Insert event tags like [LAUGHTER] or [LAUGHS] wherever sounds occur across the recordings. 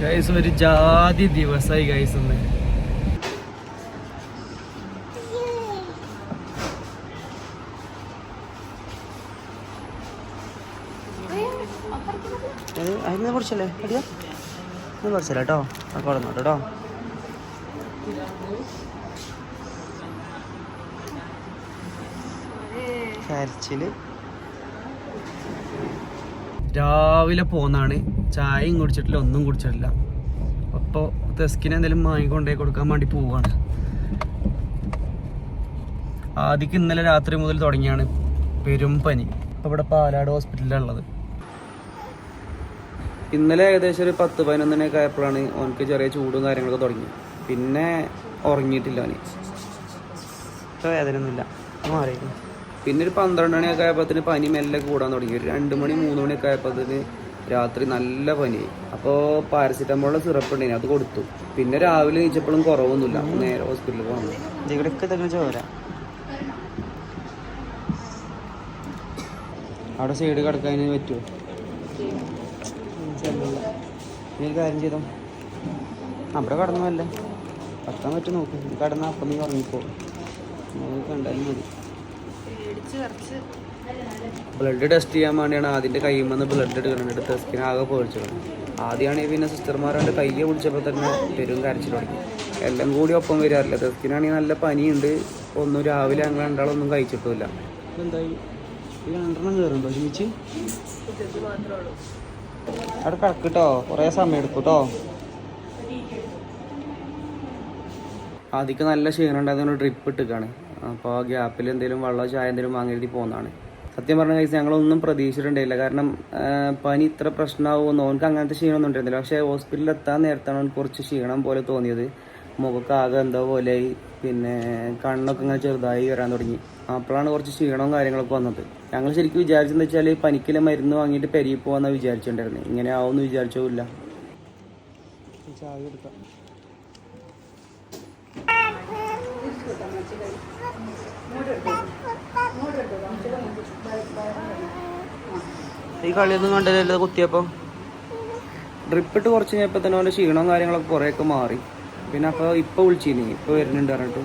Guys ഒരു ജാതി ദിവസമായി ഗൈസ് ഇന്ന്. അതിനെ കുറിച്ചല്ലേ അടിയാ? ഒന്ന് കുറച്ചല്ല കേട്ടോ കൊടുന്നോട്ടോ കേട്ടോ കരച്ചിൽ. രാവിലെ പോന്നാണ്. ചായയും കുടിച്ചിട്ടില്ല ഒന്നും കുടിച്ചിട്ടില്ല. അപ്പോൾ തെസ്കിന് എന്തെങ്കിലും വാങ്ങിക്കൊണ്ടേ കൊടുക്കാൻ വേണ്ടി പോവുകയാണ് ആദ്യക്ക് ഇന്നലെ രാത്രി മുതൽ തുടങ്ങിയാണ് പെരും പനി. ഇവിടെ പാലാട് ഹോസ്പിറ്റലിലുള്ളത് ഇന്നലെ ഏകദേശം ഒരു പത്ത് പതിനൊന്നിനൊക്കെ ആയപ്പോഴാണ് ഓനക്ക് ചെറിയ ചൂടും കാര്യങ്ങളൊക്കെ തുടങ്ങി. പിന്നെ ഉറങ്ങിയിട്ടില്ല അവന് ഇപ്പോൾ വേദനയൊന്നുമില്ല. പിന്നെ ഒരു പന്ത്രണ്ട് മണിയൊക്കെ ആയപ്പോഴത്തേന് പനി മെല്ലെ കൂടാൻ തുടങ്ങി. ഒരു രണ്ട് മണി മൂന്ന് മണിയൊക്കെ ആയപ്പോഴത്തേന് രാത്രി നല്ല പനി അപ്പോൾ പാരസിറ്റമോളിന്റെ സിറപ്പ് ഉണ്ടായിരുന്നു അത് കൊടുത്തു. പിന്നെ രാവിലെ കഴിച്ചപ്പോഴും കുറവൊന്നുമില്ല. നേരെ ഹോസ്പിറ്റലിൽ പോകണം ഇവിടെയൊക്കെ തന്നെ ചോര. അവിടെ സൈഡ് കിടക്കാൻ പറ്റുമോ നീ കാര്യം ചെയ്തോ? അവിടെ കടന്നല്ലേ കടക്കാൻ പറ്റും നോക്ക്. കടന്ന അപ്പം നീ ഉറങ്ങിപ്പോ നോക്കി കണ്ടാലും മതി. ബ്ലഡ് ടെസ്റ്റ് ചെയ്യാൻ വേണ്ടിയാണ് അതിന്റെ കൈയിൽ നിന്ന് ബ്ലഡ് എടുക്കണം ടെസ്റ്റിന് ആകെ പോയിച്ചത് ആദ്യമാണെങ്കിൽ പിന്നെ സിസ്റ്റർമാരുടെ കയ്യെ പിടിച്ചപ്പോൾ തന്നെ പെരും കരച്ചിൽ തുടങ്ങി. എല്ലാം കൂടി ഒപ്പം വരാറില്ല. ടെസ്റ്റിനാണെങ്കിൽ നല്ല പനിയുണ്ട്. ഒന്നും രാവിലെ ഞങ്ങൾ രണ്ടാളൊന്നും കഴിച്ചിട്ടില്ല എന്തായി ഈ രണ്ടെണ്ണം കയറുണ്ടോ ഒരുമിച്ച് അവിടെ കിടക്കട്ടോ. കുറേ സമയം എടുക്കും കേട്ടോ ആദ്യമൊക്കെ നല്ല ക്ഷീണം ഉണ്ടായിരുന്നു. ഡ്രിപ്പ് ഇട്ടിക്കാണ്. അപ്പോൾ ആ ഗ്യാപ്പിൽ എന്തെങ്കിലും വെള്ളം ചായ എന്തെങ്കിലും വാങ്ങി എഴുതി പോകുന്നതാണ് സത്യം പറഞ്ഞ കഴിച്ച് ഞങ്ങളൊന്നും പ്രതീക്ഷിച്ചിട്ടുണ്ടായില്ല. കാരണം പനി ഇത്ര പ്രശ്നമാവുമെന്ന് ഓനക്ക് അങ്ങനത്തെ ക്ഷീണമൊന്നും ഉണ്ടായിരുന്നില്ല പക്ഷേ ഹോസ്പിറ്റലിൽ എത്താൻ നേരത്താണ് അവൻ കുറച്ച് ക്ഷീണം പോലെ തോന്നിയത്. മുഖമൊക്കെ ആകെ എന്തോ പോലെയായി. പിന്നെ കണ്ണൊക്കെ ഇങ്ങനെ ചെറുതായി വരാൻ തുടങ്ങി. അപ്പോഴാണ് കുറച്ച് ക്ഷീണവും കാര്യങ്ങളൊക്കെ വന്നത്. ഞങ്ങൾ ശരിക്കും വിചാരിച്ചെന്ന് വെച്ചാൽ പനിക്കിലെ മരുന്ന് വാങ്ങിയിട്ട് പെരുകി പോകാമെന്നാണ് വിചാരിച്ചിട്ടുണ്ടായിരുന്നത് ഇങ്ങനെ ആവുമെന്ന് വിചാരിച്ചില്ല ചായ ഈ കളിയൊന്നും കണ്ടില്ലല്ലോ കുത്തിയപ്പോ? ഡ്രിപ്പ് ഇട്ട് കുറച്ച് കഴിഞ്ഞപ്പോൾ തന്നെ അവന്റെ ക്ഷീണവും കാര്യങ്ങളൊക്കെ കുറേയൊക്കെ മാറി. പിന്നെ അപ്പോൾ ഇപ്പോൾ വിളിച്ചിരുന്നു ഇപ്പോൾ വരുന്നുണ്ട് പറഞ്ഞിട്ട്.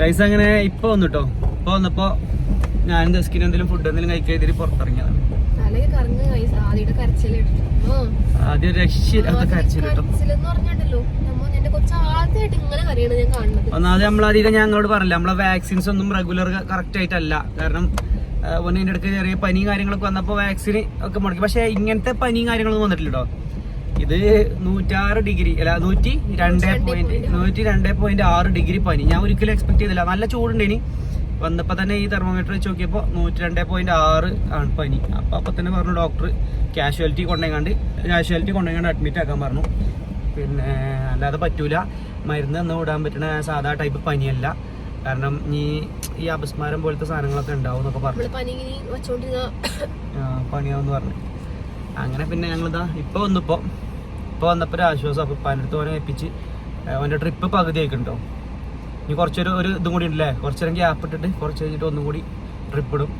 ഗൈസ് അങ്ങനെ ഇപ്പൊ വന്നിട്ടോ. ഇപ്പൊ വന്നപ്പോ ഞാൻ ദസ്കിന് എന്തെങ്കിലും ഫുഡ് എന്തെങ്കിലും കഴിക്കാൻ ഇതിൽ പുറത്തിറങ്ങിയതാണ്. ആദ്യം രക്ഷയില്ലാത്ത കരച്ചിൽ കേട്ടോ. ഞാൻ കാണുന്നത്. ഒന്നാമത് നമ്മളധികം ഞങ്ങളോട് പറഞ്ഞില്ല നമ്മളെ വാക്സിൻസ് ഒന്നും റെഗുലർ കറക്റ്റ് ആയിട്ടല്ല. കാരണം ഒന്നിന്റെ അടുത്ത് ചെറിയ പനിയും കാര്യങ്ങളൊക്കെ വന്നപ്പോൾ വാക്സിൻ ഒക്കെ മുടക്കി. പക്ഷേ ഇങ്ങനത്തെ പനിയും കാര്യങ്ങളൊന്നും വന്നിട്ടില്ല കേട്ടോ ഇത് നൂറ്റാറ് ഡിഗ്രി അല്ല നൂറ്റി രണ്ട് പോയിന്റ് നൂറ്റി രണ്ട് പോയിന്റ് ആറ് ഡിഗ്രി പനി. ഞാൻ ഒരിക്കലും എക്സ്പെക്ട് ചെയ്തില്ല. നല്ല ചൂടുണ്ട് ഇനി വന്നപ്പോൾ തന്നെ ഈ തെർമോമീറ്റർ വെച്ച് നോക്കിയപ്പോൾ നൂറ്റി രണ്ടേ പോയിന്റ് ആറ് ആണ് പനി. അപ്പോൾ അപ്പോൾ തന്നെ പറഞ്ഞു ഡോക്ടർ കാഷ്വാലിറ്റി കൊണ്ടുപോയിക്കാണ്ട് കാഷ്വാലിറ്റി കൊണ്ടുപോയിക്കാണ്ട് അഡ്മിറ്റ് ആക്കാൻ പറഞ്ഞു. പിന്നെ അല്ലാതെ പറ്റൂല. മരുന്ന് ഒന്നും വിടാൻ പറ്റുന്ന സാധാ ടൈപ്പ് പനിയല്ല. കാരണം ഈ ഈ അപസ്മാരം പോലത്തെ സാധനങ്ങളൊക്കെ ഉണ്ടാവും എന്നൊക്കെ പറഞ്ഞു. പണിയാവെന്ന് പറഞ്ഞു. അങ്ങനെ പിന്നെ ഞങ്ങളിതാ ഇപ്പൊ വന്നപ്പോൾ ഇപ്പോൾ വന്നപ്പോൾ ഒരു ആശ്വാസം അപ്പോൾ പതിനെടുത്ത് ഓനെ ഏൽപ്പിച്ച്. അവന്റെ ട്രിപ്പ് പകുതി ആയിക്കുണ്ടോ ഇനി കുറച്ചൊരു ഒരു ഇതും കൂടി ഉണ്ടല്ലേ? കുറച്ചേരം ഗ്യാപ്പ് ഇട്ടിട്ട് കുറച്ച് കഴിഞ്ഞിട്ട് ഒന്നും കൂടി ട്രിപ്പ് ഇടും.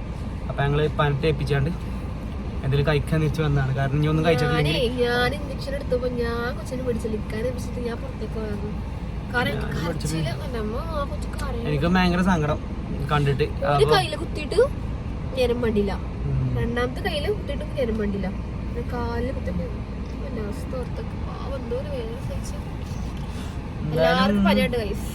അപ്പം ഞങ്ങൾ പതിനെട്ട് ഏൽപ്പിച്ചാണ്ട് എന്തെങ്കിലും കഴിക്കാൻ തിരിച്ച് വന്നതാണ്. കാരണം ഇനി ഒന്നും കഴിച്ചിട്ട് കഴിച്ചിട്ടില്ലെങ്കിൽ ഞാൻ ഇഞ്ചക്ഷൻ എടുത്തപ്പോ ഞാൻ കൊച്ചിനെ പിടിച്ചിട്ട് ഞാൻ പുറത്തേക്ക് വന്നു. എനിക്ക് ഭയങ്കര സങ്കടം കണ്ടിട്ട്. കയ്യിൽ കുത്തിയിട്ട് നേരം മണ്ടില്ല രണ്ടാമത്തെ കയ്യിൽ കുത്തിട്ട് നേരം വണ്ടിയില്ല കാലിൽ കുത്തിട്ട് എന്റെ അവസ്ഥ ഓർത്തൊക്കെ പാവം എന്തോ ഒരു വേദന സഹിച്ചു. എല്ലാവർക്കും പനിയുണ്ട് കൈസ്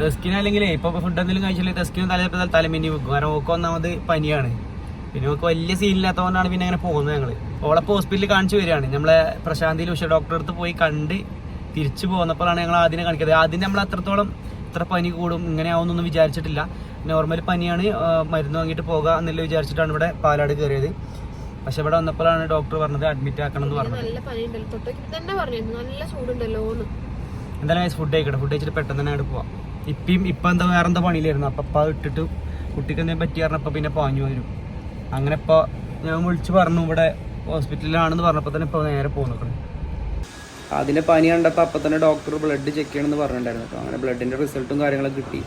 തെസ്കിന് അല്ലെങ്കിൽ ഇപ്പൊ ഫുഡ് എന്തെങ്കിലും കഴിച്ചില്ലെങ്കിൽ തെസ്കിന് തല തലമിന്നി വെക്കും. കാരണം ഓക്ക് ഒന്നാമത് പനിയാണ്. പിന്നെ നമുക്ക് വലിയ സീനില്ലാത്തതുകൊണ്ടാണ് പിന്നെ അങ്ങനെ പോകുന്നത് ഞങ്ങൾ ഓളെ ഹോസ്പിറ്റലിൽ കാണിച്ചു വരികയാണ്. നമ്മളെ പ്രശാന്തിയിൽ ഉഷ ഡോക്ടറെ അടുത്ത് പോയി കണ്ട് തിരിച്ചു പോന്നപ്പോഴാണ് ഞങ്ങൾ ആദ്യം കാണിക്കുന്നത്. ആദ്യം നമ്മൾ അത്രത്തോളം ഇത്ര പനി കൂടും ഇങ്ങനെ ആവുന്നൊന്നും വിചാരിച്ചിട്ടില്ല. നോർമൽ പനിയാണ് മരുന്ന് വാങ്ങിയിട്ട് പോകുക എന്നുള്ള വിചാരിച്ചിട്ടാണ് ഇവിടെ പാലാട് കയറിയത്. പക്ഷെ ഇവിടെ വന്നപ്പോഴാണ് ഡോക്ടർ പറഞ്ഞത് അഡ്മിറ്റ് ആക്കണം എന്ന് പറഞ്ഞത്. നല്ല പനിയുണ്ടല്ലോ. തൊട്ടേക്ക് തന്നെ പറഞ്ഞിരുന്നു. നല്ല ചൂടുണ്ടല്ലോ എന്ന്. എന്തായാലും ഫുഡ് കഴിക്കട്ടെ. ഫുഡ് കഴിച്ചിട്ട് പെട്ടെന്ന് തന്നെ അങ്ങോട്ട് പോവാം. ഇപ്പം ഇപ്പം എന്താ വേറെ എന്താ പണിയിലായിരുന്നു? അപ്പം അപ്പം ഇട്ടിട്ട് കുട്ടിക്ക് എന്തെങ്കിലും പറ്റി പറഞ്ഞപ്പോൾ പിന്നെ പാഞ്ഞു വരും. അങ്ങനെ ഇപ്പോൾ ഞാൻ വിളിച്ച് പറഞ്ഞു ഇവിടെ ഹോസ്പിറ്റലിലാണെന്ന് പറഞ്ഞപ്പോൾ തന്നെ ഇപ്പോൾ നേരെ പോകുന്നു അതിന്റെ പനി കണ്ടപ്പോൾ അപ്പം തന്നെ ഡോക്ടർ ബ്ലഡ് ചെക്ക് ചെയ്യണമെന്ന് പറഞ്ഞിട്ടുണ്ടായിരുന്നു. അപ്പോൾ അങ്ങനെ ബ്ലഡിന്റെ റിസൾട്ടും കാര്യങ്ങളൊക്കെ കിട്ടി.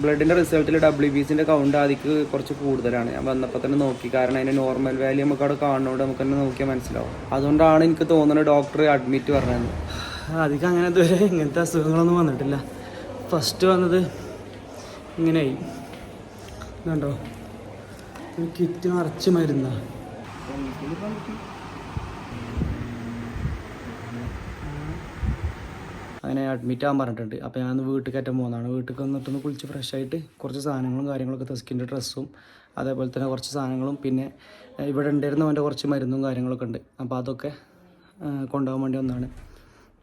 ബ്ലഡിന്റെ റിസൾട്ടിൽ ഡബ്ല്യു ബി സിന്റെ കൗണ്ട് ആദ്യക്ക് കുറച്ച് കൂടുതലാണ്. ഞാൻ വന്നപ്പോൾ തന്നെ നോക്കി. കാരണം അതിന്റെ നോർമൽ വാല്യൂ നമുക്ക് അവിടെ കാണുന്നതുകൊണ്ട് നമുക്ക് തന്നെ നോക്കിയാൽ മനസ്സിലാവും. അതുകൊണ്ടാണ് എനിക്ക് തോന്നുന്നത് ഡോക്ടർ അഡ്മിറ്റ് പറഞ്ഞത്. അധികം അങ്ങനെ ഇതുവരെ ഇങ്ങനത്തെ അസുഖങ്ങളൊന്നും വന്നിട്ടില്ല. ഫസ്റ്റ് വന്നത് ഇങ്ങനെയായി. കണ്ടോ കിറ്റ് നിറച്ച് മരുന്നാ. അങ്ങനെ അഡ്മിറ്റ് ആകാൻ പറഞ്ഞിട്ടുണ്ട്. അപ്പോൾ ഞാനൊന്ന് വീട്ടിൽ കയറ്റാൻ പോകുന്നതാണ് വീട്ടിൽ വന്നിട്ടൊന്ന് കുളിച്ച് ഫ്രഷ് ആയിട്ട് കുറച്ച് സാധനങ്ങളും കാര്യങ്ങളൊക്കെ തെസ്കിന്റെ ഡ്രസ്സും അതേപോലെ തന്നെ കുറച്ച് സാധനങ്ങളും പിന്നെ ഇവിടെ ഉണ്ടായിരുന്ന അവന്റെ കുറച്ച് മരുന്നും കാര്യങ്ങളൊക്കെ ഉണ്ട്. അപ്പോൾ അതൊക്കെ കൊണ്ടുപോകാൻ വേണ്ടി ഒന്നാണ്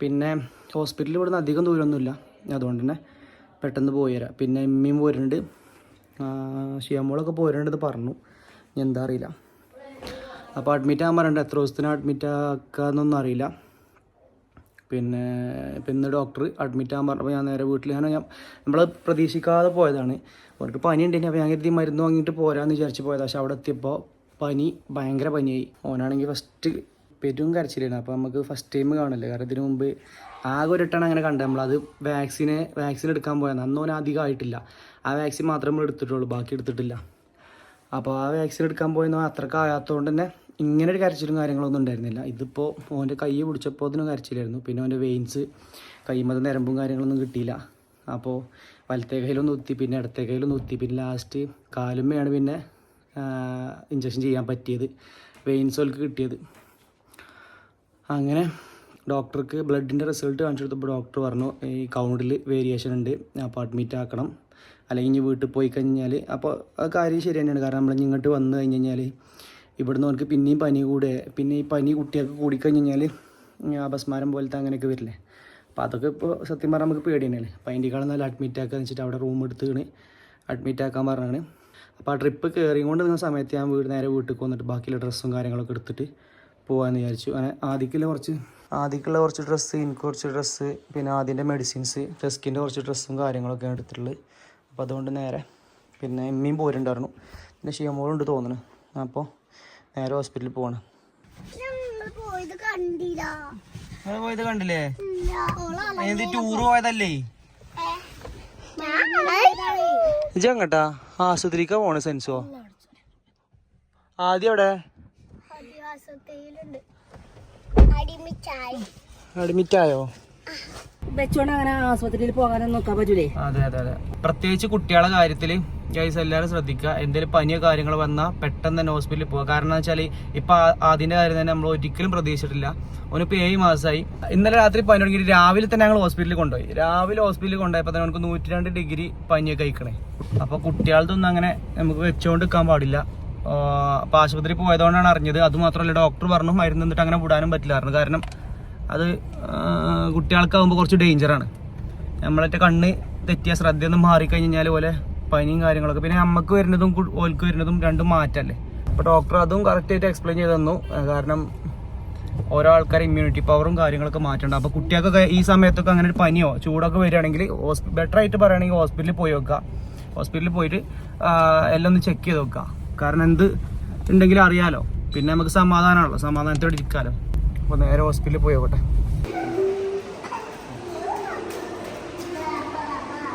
പിന്നെ ഹോസ്പിറ്റലിൽ ഇവിടുന്ന് അധികം ദൂരമൊന്നുമില്ല. അതുകൊണ്ട് തന്നെ പെട്ടെന്ന് പോയി തരാം പിന്നെ ഇമ്മിയും പോരുന്നുണ്ട്. ഷിയമ്മോളൊക്കെ പോരുന്നുണ്ടെന്ന് പറഞ്ഞു. എന്താ അറിയില്ല. അപ്പോൾ അഡ്മിറ്റ് ആകാൻ പറഞ്ഞിട്ട് എത്ര ദിവസത്തിന് അഡ്മിറ്റ് ആക്കാന്നൊന്നും അറിയില്ല. പിന്നെ പിന്നെ ഡോക്ടർ അഡ്മിറ്റ് ആകാൻ പറഞ്ഞപ്പോൾ ഞാൻ നേരെ വീട്ടിൽ ഞാൻ നമ്മൾ പ്രതീക്ഷിക്കാതെ പോയതാണ്. അവർക്ക് പനി ഉണ്ടെങ്കിൽ അപ്പോൾ ഞാൻ കരുതി മരുന്ന് വാങ്ങിയിട്ട് പോരാന്ന് വിചാരിച്ച് പോയത്. പക്ഷെ അവിടെ എത്തിയപ്പോൾ പനി ഭയങ്കര പനിയായി. ഓനാണെങ്കിൽ ഫസ്റ്റ് പെരും കരച്ചിലായിരുന്നു അപ്പോൾ നമുക്ക് ഫസ്റ്റ് ടൈം കാണില്ലേ? കാരണം ഇതിനു മുമ്പ് ആകെ ഒരു വട്ടമാണ് അങ്ങനെ കണ്ടത്. നമ്മളത് വാക്സിനെ വാക്സിൻ എടുക്കാൻ പോയതാണ്. അന്ന് ഓൻ അധികം ആയിട്ടില്ല. ആ വാക്സിൻ മാത്രമേ എടുത്തിട്ടുള്ളൂ. ബാക്കി എടുത്തിട്ടില്ല. അപ്പോൾ ആ വാക്സിൻ എടുക്കാൻ പോയെന്ന് അത്രയ്ക്ക് ആകാത്തതുകൊണ്ട് തന്നെ ഇങ്ങനെ ഒരു കരച്ചിലും കാര്യങ്ങളൊന്നും ഉണ്ടായിരുന്നില്ല. ഇതിപ്പോൾ ഓന്റെ കൈ പിടിച്ചപ്പോൾ അതിനും കരച്ചിലായിരുന്നു. പിന്നെ ഓന്റെ വെയിൻസ് കൈമത് നരമ്പും കാര്യങ്ങളൊന്നും കിട്ടിയില്ല. അപ്പോൾ വലത്തെ കയ്യിലൊന്നും ഉത്തി പിന്നെ ഇടത്തെ കയ്യിലൊന്നും ഉത്തി പിന്നെ ലാസ്റ്റ് കാലുമ്മയാണ് പിന്നെ ഇഞ്ചക്ഷൻ ചെയ്യാൻ പറ്റിയത്. വെയിൻസ് ഓൽക്ക് കിട്ടിയത്. അങ്ങനെ ഡോക്ടർക്ക് ബ്ലഡിന്റെ റിസൾട്ട് കാണിച്ചു കൊടുത്തപ്പോൾ ഡോക്ടർ പറഞ്ഞു ഈ കൗണ്ടിൽ വേരിയേഷൻ ഉണ്ട്. അപ്പോൾ അഡ്മിറ്റ് ആക്കണം. അല്ലെങ്കിൽ ഇനി വീട്ടിൽ പോയി കഴിഞ്ഞാൽ അപ്പോൾ ആ കാര്യം ശരി തന്നെയാണ് കാരണം നമ്മൾ ഇങ്ങോട്ട് വന്നു കഴിഞ്ഞ് കഴിഞ്ഞാൽ ഇവിടുന്ന് അവർക്ക് പിന്നെയും പനി കൂടെ പിന്നെ ഈ പനി കുട്ടികൾക്ക് കൂടിക്കഴിഞ്ഞ് കഴിഞ്ഞാൽ അപസ്മാരം പോലത്തെ അങ്ങനെയൊക്കെ വരില്ലേ. അപ്പോൾ അതൊക്കെ ഇപ്പോൾ സത്യം പറഞ്ഞാൽ നമുക്ക് പേടി തന്നെയാണ് അപ്പോൾ അതിന്റെ കാണുന്ന നല്ല അഡ്മിറ്റ് ആക്കുക വെച്ചിട്ട് അവിടെ റൂം എടുത്തുകയാണ് അഡ്മിറ്റ് ആക്കാൻ പറഞ്ഞാണ്. അപ്പോൾ ആ ട്രിപ്പ് കയറി കൊണ്ട് നിന്ന സമയത്ത് ഞാൻ വീട് നേരെ വീട്ടിൽ വന്നിട്ട് ബാക്കിയുള്ള ഡ്രസ്സും കാര്യങ്ങളൊക്കെ എടുത്തിട്ട് പോകാമെന്ന് വിചാരിച്ചു. അങ്ങനെ ആദ്യക്കുള്ള കുറച്ച് ആദ്യക്കുള്ള കുറച്ച് ഡ്രസ്സ് എനിക്ക് കുറച്ച് ഡ്രസ്സ് പിന്നെ ആദ്യന്റെ മെഡിസിൻസ് ഡെസ്കിന്റെ കുറച്ച് ഡ്രസ്സും കാര്യങ്ങളൊക്കെയാണ് എടുത്തിട്ടുള്ളത്. അപ്പോൾ അതുകൊണ്ട് നേരെ പിന്നെ എമ്മയും പോരുണ്ടായിരുന്നു. പിന്നെ ഷിയമോളുണ്ട് തോന്നുന്നു അപ്പോൾ നേരെ ഹോസ്പിറ്റലിൽ പോവാണ്. പോയത് കണ്ടില്ല. എന്ത് ടൂർ പോയതല്ലേ? ഇജങ്ങട്ടാ ആശുപത്രിക്കാ പോണ സെൻസോ? ആദ്യം എവിടെ? അഡ്മിറ്റ് ആയോ വെച്ചോണ്ട് അങ്ങനെ ആശുപത്രിയിൽ പോകാനൊന്നും നോക്കാൻ പറ്റൂലേ? അതെ അതെ അതെ. പ്രത്യേകിച്ച് കുട്ടികളെ കാര്യത്തിൽ ഗൈസ് എല്ലാവരും ശ്രദ്ധിക്കുക. എന്തെങ്കിലും പനിയോ കാര്യങ്ങൾ വന്നാൽ പെട്ടെന്ന് തന്നെ ഹോസ്പിറ്റലിൽ പോകുക കാരണം എന്ന് വെച്ചാൽ ഇപ്പോൾ അതിന്റെ കാര്യം തന്നെ നമ്മൾ ഒരിക്കലും പ്രതീക്ഷിച്ചിട്ടില്ല. അവനിപ്പോൾ ഏഴ് മാസമായി ഇന്നലെ രാത്രി പനി തുടങ്ങിയിട്ട് രാവിലെ തന്നെ ഞങ്ങൾ ഹോസ്പിറ്റലിൽ കൊണ്ടുപോയി. രാവിലെ ഹോസ്പിറ്റലിൽ കൊണ്ടുപോയപ്പോൾ തന്നെ നമുക്ക് നൂറ്റി രണ്ട് ഡിഗ്രി പനിയൊക്കെ കഴിക്കണേ അപ്പോൾ കുട്ടികളതൊന്നും അങ്ങനെ നമുക്ക് വെച്ചുകൊണ്ട് നിൽക്കാൻ പാടില്ല അപ്പോൾ ആശുപത്രി പോയതുകൊണ്ടാണ് അറിഞ്ഞത്. അതുമാത്രമല്ല ഡോക്ടർ പറഞ്ഞു മരുന്ന് എന്നിട്ട് അങ്ങനെ വിടാനും പറ്റില്ലായിരുന്നു കാരണം അത് കുട്ടികൾക്കാവുമ്പോൾ കുറച്ച് ഡേഞ്ചറാണ് നമ്മളൊക്കെ കണ്ണ് തെറ്റിയ ശ്രദ്ധയൊന്നും മാറിക്കഴിഞ്ഞാൽ പോലെ പനിയും കാര്യങ്ങളൊക്കെ. പിന്നെ അമ്മയ്ക്ക് വരുന്നതും ഓൽക്ക് വരുന്നതും രണ്ടും മാറ്റല്ലേ? അപ്പോൾ ഡോക്ടർ അതും കറക്റ്റായിട്ട് എക്സ്പ്ലെയിൻ ചെയ്ത് തന്നു. കാരണം ഓരോ ആൾക്കാരെ ഇമ്മ്യൂണിറ്റി പവറും കാര്യങ്ങളൊക്കെ മാറ്റണ്ട. അപ്പോൾ കുട്ടികൾക്കൊക്കെ ഈ സമയത്തൊക്കെ അങ്ങനെ ഒരു പനിയോ ചൂടൊക്കെ വരികയാണെങ്കിൽ ബെറ്റർ ആയിട്ട് പറയുകയാണെങ്കിൽ ഹോസ്പിറ്റലിൽ പോയി വെക്കുക ഹോസ്പിറ്റലിൽ പോയിട്ട് എല്ലാം ഒന്ന് ചെക്ക് ചെയ്ത് വെക്കുക കാരണം എന്ത് ഉണ്ടെങ്കിലും അറിയാലോ. പിന്നെ നമുക്ക് സമാധാനമാണല്ലോ സമാധാനത്തോടെ ഇരിക്കാമല്ലോ അപ്പോൾ നേരെ ഹോസ്പിറ്റലിൽ പോയി നോക്കട്ടെ.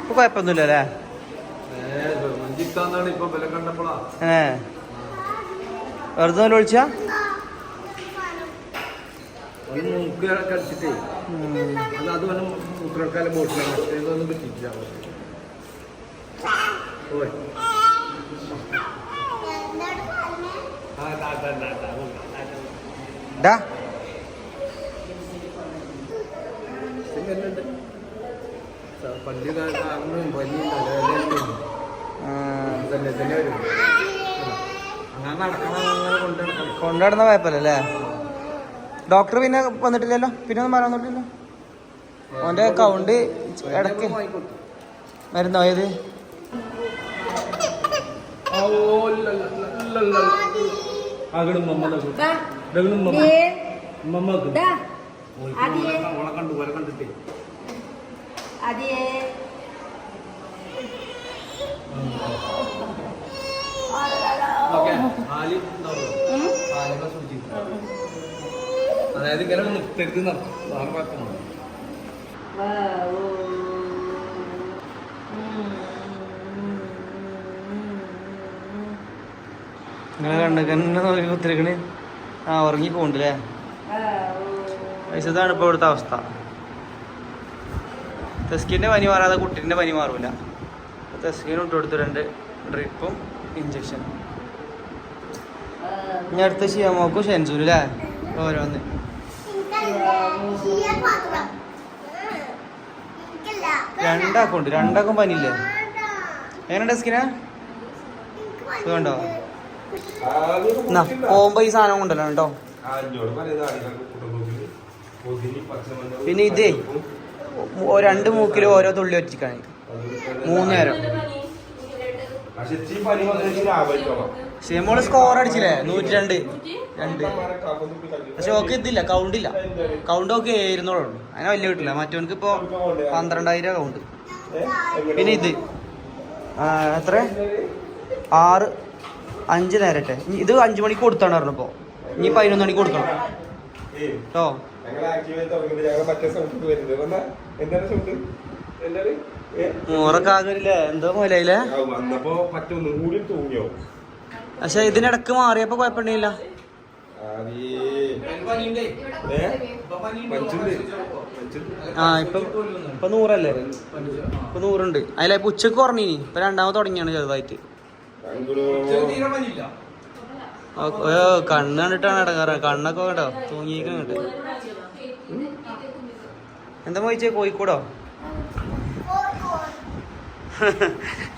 കുഴപ്പമൊന്നുമില്ല അല്ലേ ഏ. വെറുതെ ഒഴിച്ചാ ഡാ. പല്ല് കാരണം പനി തലവേദനയും തന്നെ തന്നെ വരും അങ്ങനെ നടക്കണം അങ്ങനെ കൊണ്ടുനടന്ന കുഴപ്പമില്ലല്ലേ ഡോക്ടർ പിന്നെ വന്നിട്ടില്ലല്ലോ പിന്നെ ഒന്നും പറയാൻ വന്നിട്ടില്ലല്ലോ ഓന്റെ കൗണ്ട് ഇടയ്ക്ക് മരുന്നോ ഏത് ഓളെ കണ്ടു കണ്ടിട്ടേ. അതായത് ഇങ്ങനെ നിർത്തരുത് എന്നാണ് കുഴപ്പമില്ല വാ, ഓ. ഉം. നിങ്ങളെ കണ്ണുകന്നെ നോക്കി കുത്തിരിക്കണ്. ആ ഉറങ്ങി പോണ്ടല്ലേ. ഇതാണ് ഇപ്പോൾ ഇവിടുത്തെ അവസ്ഥ. തെസ്കിന്റെ പനി മാറാതെ കുട്ടീന്റെ പനി മാറൂല. തെസ്കിന് ഇട്ട് കൊടുത്തിട്ടുണ്ട് ഡ്രിപ്പും ഇഞ്ചക്ഷൻ ഇനി അടുത്ത നോക്കും ഷെൻസൂരും അല്ലേ ഓരോന്ന് രണ്ടാക്കുണ്ട് രണ്ടാക്കും പനിയില്ലേ. എങ്ങനെ ഡെസ്കിനാ എന്നാ പോകുമ്പോ ഈ സാധനം കൊണ്ടല്ലോ കേട്ടോ. പിന്നെ ഇതേ ഓ- രണ്ട് മൂക്കിലും ഓരോ തുള്ളി ഒറ്റിക്കാണ്. മൂന്ന് നേരം പക്ഷെ ഷിയമോൾ സ്കോർ അടിച്ചില്ലേ? നൂറ്റി രണ്ട്. രണ്ട് പക്ഷെ ഓക്കെ ഇതില്ല കൗണ്ട് ഇല്ല. കൗണ്ട് ഓക്കെ ഇരുന്നോളൂ അങ്ങനെ വലിയ കിട്ടില്ല. മറ്റവനക്ക് ഇപ്പൊ പന്ത്രണ്ടായിരം കൗണ്ട് പിന്നെ ഇത്. എത്ര? ആറ്. അഞ്ച് നേരട്ടെ. ഇത് അഞ്ചു മണിക്ക് കൊടുത്താണ് പറഞ്ഞപ്പോ ഇനി പതിനൊന്ന് മണിക്ക് കൊടുക്കണം. കേട്ടോ ആകില്ലേ എന്തോ വന്നപ്പോ പറ്റൊന്നും. കൂടി തൂങ്ങിയോ? പക്ഷെ ഇതിനിടക്ക് മാറിയപ്പോ കുഴപ്പമുണ്ടായില്ല. പഞ്ചുണ്ട്. ആ ഇപ്പൊ ഇപ്പൊ നൂറല്ലേ? ഇപ്പൊ നൂറുണ്ട്. അതിലെ ഇപ്പൊ ഉച്ചയ്ക്ക് കുറഞ്ഞിനി. ഇപ്പൊ രണ്ടാമത് തുടങ്ങിയാണ് ചെറുതായിട്ട്. കണ്ണ് കണ്ടിട്ടാണ് ഇടങ്ങാറ്. കണ്ണൊക്കെ കേട്ടോ തൂങ്ങിയിട്ട് കേട്ടോ എന്താ പോയിച്ചേ കോഴിക്കോടോ?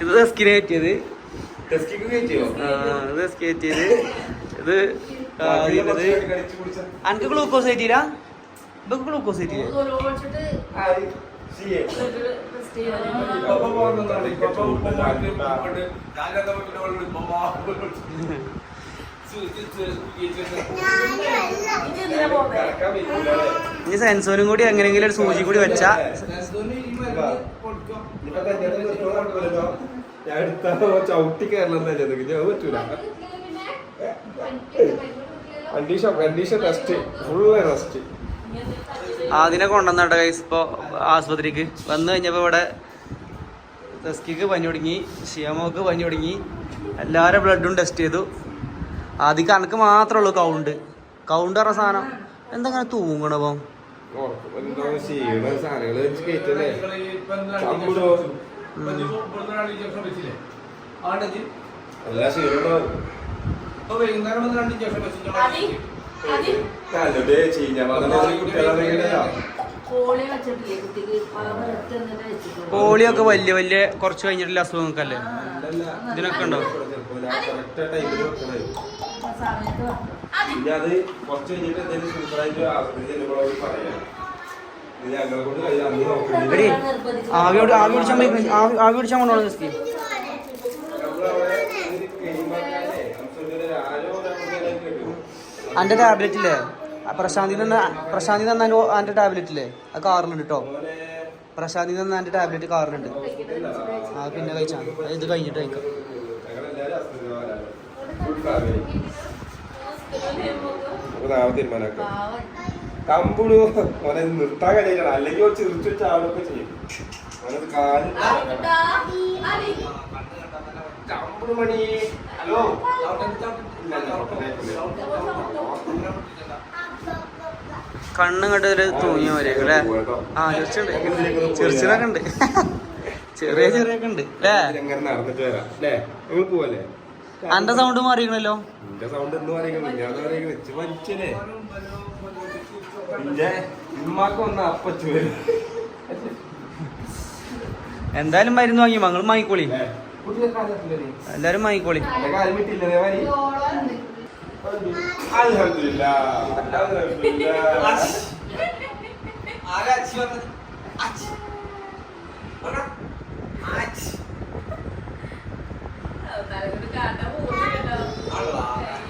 ഇത് സ്കിന് കയറ്റിയത്? ഇത് കയറ്റിയത്. ഇത്. അനക്ക് ഗ്ലൂക്കോസ് കയറ്റിയില്ല ഇതൊക്കെ ഗ്ലൂക്കോസ് കയറ്റിയില്ലേ? ഇനി സെൻസോനും കൂടി എങ്ങനെയെങ്കിലും ഒരു സൂചി കൂടി വെച്ചാ ഞാൻ എടുത്താ ചവിട്ടി തന്നെ ഞാൻ പറ്റൂല. Condition condition rest full rest അതിനെ കൊണ്ടുവന്നാട്ടെ ഗൈസ് ഇപ്പോൾ ആസ്പത്രിക്ക്. വന്നു കഴിഞ്ഞപ്പോൾ ഇവിടെ തസ്കിക്ക് പനി തുടങ്ങി ഷിയമോക്ക് പനി തുടങ്ങി എല്ലാവരും ബ്ലഡും ടെസ്റ്റ് ചെയ്തു. ആദ്യം കണക്ക് മാത്രമേ ഉള്ളൂ കൗണ്ട് കൗണ്ട് പറഞ്ഞ സാധനം. എന്തെങ്ങനെ തൂങ്ങണപ്പം കയറ്റല്ലേ എല്ലാ പോളിയൊക്കെ വലിയ വലിയ കുറച്ച് കഴിഞ്ഞിട്ടില്ല അസുഖങ്ങൾക്കല്ലേ ഇതിനൊക്കെ ഉണ്ടോ? പിന്നെ അത് കുറച്ച് കഴിഞ്ഞിട്ട് എന്തെങ്കിലും സൂപ്പറായിട്ട് ആസ്വദിച്ച് ചെല്ലുമ്പോൾ പറയാം. ഇത് ഞങ്ങളെ കൊണ്ട് കഴിയാൻ അന്ന് നോക്കില്ല എടി ആവി ഓടി- ആവി പിടിച്ചാൽ മതി. ആവി ആവി പിടിച്ചാൽ കൊണ്ടോളൂ തെസ്കി എന്റെ ടാബ്ലറ്റ് ഇല്ലേ? ആ പ്രശാന്തി തന്ന പ്രശാന്തി തന്നെ എന്റെ ടാബ്ലറ്റ് ഇല്ലേ? ആ കാറിലുണ്ട് കേട്ടോ പ്രശാന്തി തന്നെ എന്റെ ടാബ്ലറ്റ് കാറിലുണ്ട്. ആ പിന്നെ കഴിച്ചാൽ ഇത് കഴിഞ്ഞിട്ട് കഴിക്കാം. നാളെ തീരുമാനാക്കാം കമ്പുടു ഓനെ ഇത് നിർത്താൻ കഴിയില്ല അല്ലെങ്കിൽ വെച്ച് നിർത്തി വെച്ച് ആളൊക്കെ ചെയ്യും. ഓനത് കാൽ കമ്പുടു മണി. ഹലോ. കണ്ണും കണ്ട് ഒരു തൂങ്ങിയ പോലെയൊക്കെ അല്ലേ? ആ ചെറിയ ചെറിച്ചിലൊക്കെ ഉണ്ട്. ചെറിയ ചെറിയൊക്കെ ഉണ്ട് അല്ലേ? നടന്നിട്ട് വരാം. അല്ലേ? നിങ്ങൾ പോവല്ലേ? എന്റെ സൗണ്ട് മാറിക്കണല്ലോ നിന്റെ സൗണ്ട് എന്ന് പറയുന്നത് ഞാൻ പറയുന്നത് വെച്ച് മനുഷ്യനെ. നിന്റെ ഉമ്മാക്ക് വന്ന അപ്പച്ചു വരും. എന്തായാലും മരുന്ന് വാങ്ങി. മങ്ങൾ വാങ്ങിക്കോളി എല്ലാരും വാങ്ങിക്കോളി എന്റെ കാര്യം വിട്ടില്ലേ മാരി അൽഹംദുലില്ലാ അൽഹംദുലില്ലാ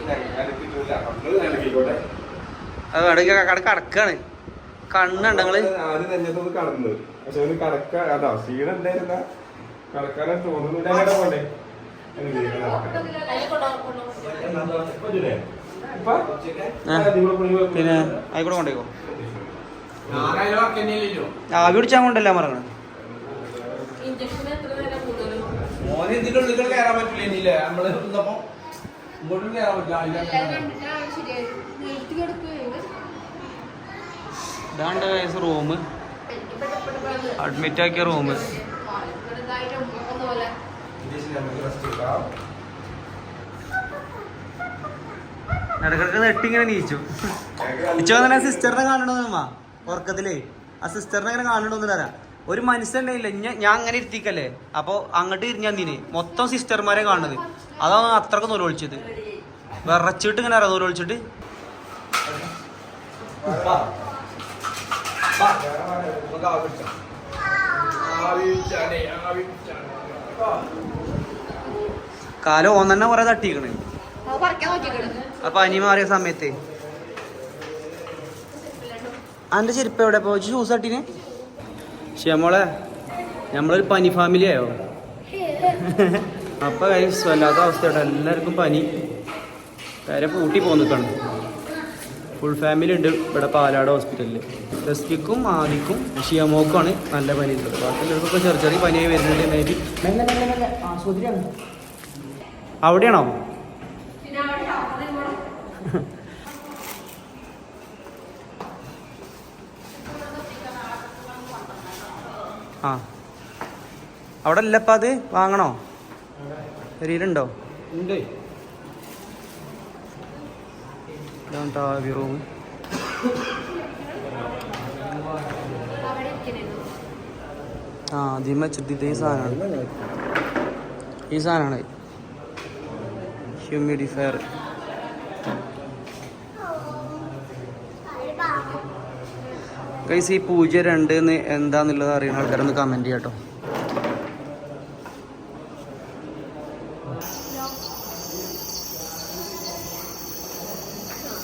ഞാൻ- ഞാൻ അത് നൽകിക്കോട്ടെ അത് ഇടയ്ക്ക് കട കടക്കാണ്. കണ്ണുണ്ട് ഞങ്ങൾ ആദ്യം നെഞ്ഞത്തൊന്ന് കടന്നു. പക്ഷെ അവന് കടക്ക അതാ ക്ഷീണം ഉണ്ടായിരുന്ന തോന്നുന്നില്ല. അങ്ങനെ പോണ്ടേ. പിന്നെ ആയിക്കോട്ടെ കൊണ്ടേക്കോ. ആവി പിടിച്ചാൽ കൊണ്ടല്ല മറങ്ങണം മോനെ ഇതിന്റെ ഉള്ളിൽ കയറാൻ പറ്റില്ല നമ്മൾ ഇങ്ങോട്ടും കയറാൻ പറ്റില്ല വയസ്സ് റൂം അഡ്മിറ്റ് ആക്കിയ റൂം ഇടക്കിടക്ക് നെട്ടിങ്ങനെ നീച്ചു. ഇച്ച തന്നെ സിസ്റ്ററിനെ കാണണമെന്നമ്മ ഉറക്കത്തിലേ. ആ സിസ്റ്ററിനെ അങ്ങനെ കാണണമെന്ന് തരാം ഒരു മനുഷ്യണ്ടായില്ല ഞാൻ അങ്ങനെ ഇരുത്തിക്കല്ലേ? അപ്പൊ അങ്ങോട്ട് ഇരിഞ്ഞാ നീനെ മൊത്തം സിസ്റ്റർമാരെ കാണുന്നത് അതാണ് അത്രയ്ക്ക് നൂൽ ഒളിച്ചത് വിറച്ചിട്ട് ഇങ്ങനെ അറിയാം നൂൽ ഒളിച്ചിട്ട് കാലം ഓൻ തന്നെ കുറെ തട്ടിക്കണ്. അപ്പൊ അനി നോക്കിക്കിടന്നു ആ പനി മാറിയ സമയത്ത്. അന്റെ ചെരുപ്പ് എവിടെ? പോയി ഷൂസ് തട്ടിന്? ക്ഷമോളെ നമ്മളൊരു പനി ഫാമിലി ആയോ? അപ്പൊ guys, വല്ലാത്ത അവസ്ഥയോടെ എല്ലാവർക്കും പനി. കാര്യം പൂട്ടി പോന്നിട്ടാണ്. ഫുൾ ഫാമിലി ഉണ്ട്. ഇവിടെ പാലാട് ഹോസ്പിറ്റലിൽ റെസ്പിക്കും ആദിക്കും ഷിയമോക്കുമാണ് നല്ല പനി. ഉള്ളത് ബാക്കിയുള്ളവർക്കൊക്കെ ചെറിയ ചെറിയ പനിയായി വരുന്നുണ്ട് ആശുപത്രിയാണ് അവിടെയാണോ? ആ. അവിടെ അല്ലപ്പ അത്? വാങ്ങണോ? പെരിയിലുണ്ടോ ഉണ്ട്. ഇതാണ് ടാവി റൂം ആ ആദ്യം വെച്ചിട്ട് ഈ സാധനമാണ് ഈ സാധനമാണ് ഹ്യൂമിഡിഫയർ ഗൈസ് ഈ പൂജ്യം രണ്ട് എന്താന്നുള്ളത് അറിയുന്ന ആൾക്കാരൊന്ന് കമന്റ് ചെയ്യാട്ടോ.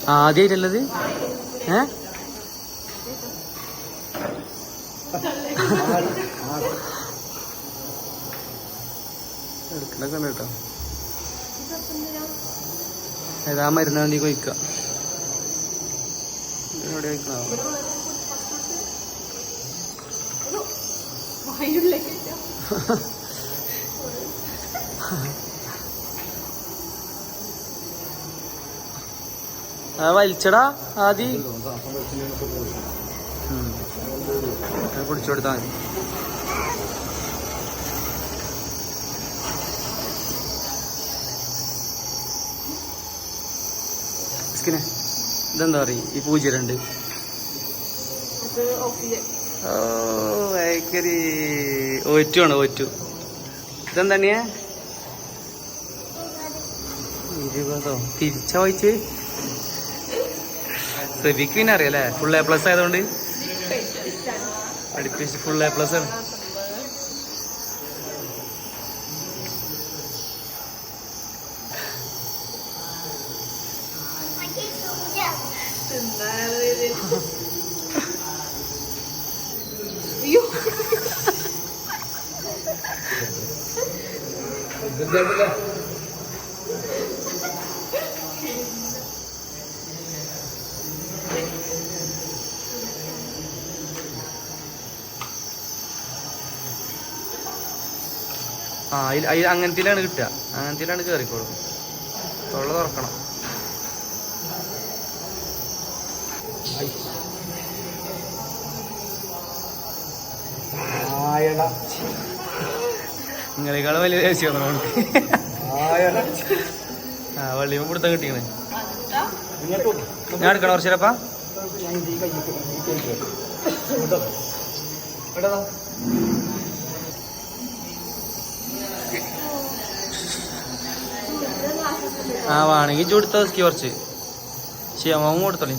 ആദ്യമായിട്ടുള്ളത് ഏ? എടുക്കണൊക്കെ ഉണ്ട് കേട്ടോ. ഏതാ മരുന്നാ നീ കൊയ്ക്ക എവിടെ വയ്ക്കണോ [LAUGHS] ആ വലിച്ചടാ ആദി. പിടിച്ചെടുത്താ മതി. ഇസ്കിനെ, ഇതെന്താ പറയും? ഈ പൂജ രണ്ട്. ഭയങ്കരി ഒറ്റു ആണ് ഒറ്റു ഇതെന്താണിയാ ഇരുപതോ? തിരിച്ചോ വായിച്ച്? സെബിക്ക് അല്ലേ? ഫുൾ എ പ്ലസ് ആയതുകൊണ്ട്? അടുപ്പിച്ച് ഫുൾ എ പ്ലസ് ആണ്. അങ്ങനത്തിലാണ് കിട്ടുക. അങ്ങനത്തിലാണ് കയറിക്കോളും തൊള്ള തുറക്കണം. നിങ്ങളെക്കാളും വലിയ ദേശീയ ആ വള്ളിയും കൊടുത്ത കിട്ടിക്കണേ. ഞാൻ എടുക്കണം കുറച്ചേരപ്പാ ഞാൻ ഇത് കഴിഞ്ഞിട്ട് ഇങ്ങോട്ടോ എടാ ആ വേണമെങ്കിൽ ചൂടുത്ത കുറച്ച്. ശിവമാവും കൊടുത്തോളി.